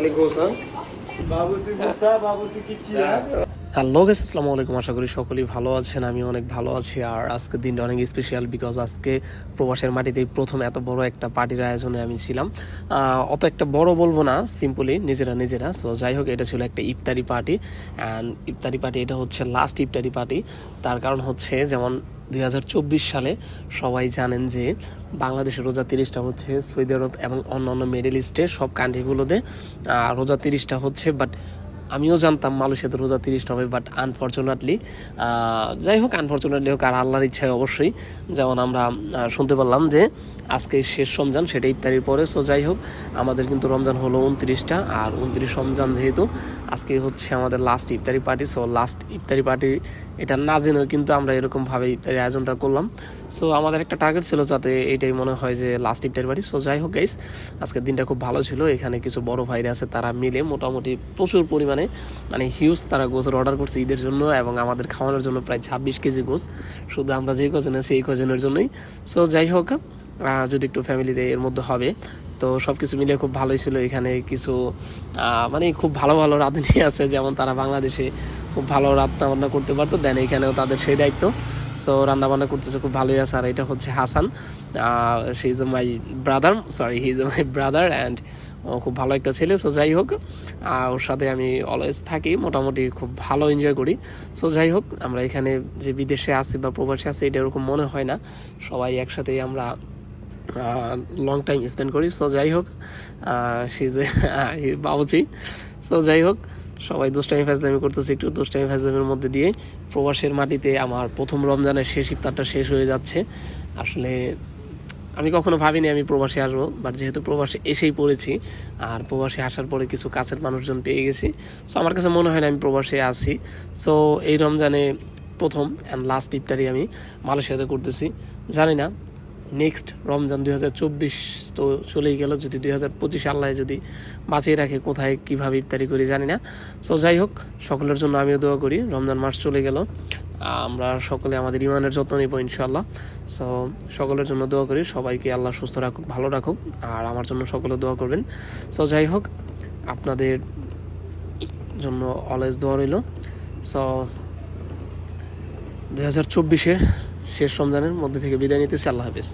খালি গোস হ্যাঁ hello guess আসসালামু আলাইকুম। আশা করি সকলেই ভালো আছেন আমি অনেক ভালো আছি। আর আজকের দিনটা অনেক স্পেশাল বিকজ আজকে প্রবাসের মাটিতেই প্রথম এত বড় একটা পার্টির আয়োজনে আমি ছিলাম। অত একটা বড় বলব না সিম্পলি নিজেরা নিজেরা। সো যাই হোক এটা ছিল একটা ইফতারি পার্টি অ্যান্ড ইফতারি পার্টি এটা হচ্ছে লাস্ট ইফতারি পার্টি তার কারণ হচ্ছে যেমন দুই হাজার চব্বিশ সালে সবাই জানেন যে বাংলাদেশের রোজা তিরিশটা হচ্ছে সৌদি আরব এবং অন্যান্য মিডল ইস্টে সব কান্ট্রিগুলোতে রোজা তিরিশটা হচ্ছে, বাট আমিও জানতাম মালয়েশিয়াতে রোজা তিরিশটা হবে, বাট আনফর্চুনেটলি যাই হোক, আনফর্চুনেটলি হোক আর আল্লাহর ইচ্ছায় অবশ্যই, যেমন আমরা শুনতে পারলাম যে আজকে শেষ রমজান, সেটা ইফতারির পরে, সো যাই হোক, আমাদের কিন্তু রমজান হলো উনত্রিশটা, আর উনত্রিশ রমজান যেহেতু, আজকে হচ্ছে আমাদের লাস্ট ইফতারি পার্টি সো লাস্ট ইফতারি পার্টি এটা না জেনেও কিন্তু আমরা এরকমভাবে ইফতারি আয়োজনটা করলাম। সো আমাদের একটা টার্গেট ছিল যাতে এইটাই মনে হয় যে লাস্ট ইফতারি পার্টি সো যাই হোক গাইস আজকের দিনটা খুব ভালো ছিল। এখানে কিছু বড় ভাইরা আছে, তারা মিলে মোটামুটি প্রচুর পরিমাণে মানে হিউজ তারা গোসের অর্ডার করছে ঈদের জন্য এবং আমাদের খাওয়ানোর জন্য প্রায় ছাব্বিশ কেজি গোস। শুধু আমরা যেই কজন আছি এই কজনের জন্যই। সো যাই হোক যদি একটু ফ্যামিলিতে এর মধ্যে হবে, তো সব কিছু মিলে খুব ভালোই ছিল। এখানে কিছু মানে খুব ভালো ভালো রাঁধুনি আছে, যেমন তারা বাংলাদেশে খুব ভালো রান্না বান্না করতে পারতো দেন এখানেও তাদের সেই দায়িত্ব। সো রান্না বান্না করতেছে খুব ভালোই আছে, আর এটা হচ্ছে Hasan. She is my brother sorry he is my brother and খুব ভালো একটা ছেলে সো যাই হোক ওর সাথে আমি অলওয়েজ থাকি, মোটামুটি খুব ভালো এনজয় করি। সো যাই হোক, আমরা এখানে যে বিদেশে আছি বা প্রবাসে আছি, এটা এরকম মনে হয় না। সবাই একসাথেই আমরা লং টাইম স্পেন্ড করি। সো যাই হোক সে যে বাবুচি সো যাই হোক সবাই দুষ্টামি ফাজলামি করতেছে, একটু দুষ্টামি ফাজলামের মধ্যে দিয়ে প্রবাসের মাটিতে আমার প্রথম রমজানের শেষ ইফতারটা শেষ হয়ে যাচ্ছে। আসলে আমি কখনো ভাবিনি আমি প্রবাসে আসব বাট যেহেতু প্রবাসে এসেই পড়েছি, আর প্রবাসে আসার পরে কিছু কাছের মানুষজন পেয়ে গেছি সো আমার কাছে মনে হয় না আমি প্রবাসে আছি। সো এই রমজানে প্রথম অ্যান্ড লাস্ট ইফতারি আমি মালয়েশিয়াতে করতেছি। জানি না নেক্সট রমজান দুই হাজার চব্বিশ তো চলেই গেল। যদি দুই হাজার পঁচিশ আল্লাহ যদি বাঁচিয়ে রাখে, কোথায়, কীভাবে ইফতারি করি জানি না। সো যাই হোক, সকলের জন্য আমিও দোয়া করি, রমজান মাস চলে গেল। আমরা সকলে আমাদের ইমানের যত্ন নেব ইনশাল্লাহ সো সকলের জন্য দোয়া করি, সবাইকে আল্লাহ সুস্থ রাখুক, ভালো রাখুক, আর আমার জন্য সকলে দোয়া করবেন। সো যাই হোক, আপনাদের জন্য অলওয়েজ দোয়া রইল। সো দুই হাজার চব্বিশের শেষ রমজানের মধ্যে থেকে বিদায় নিতেছি আল্লাহ হাফিজ।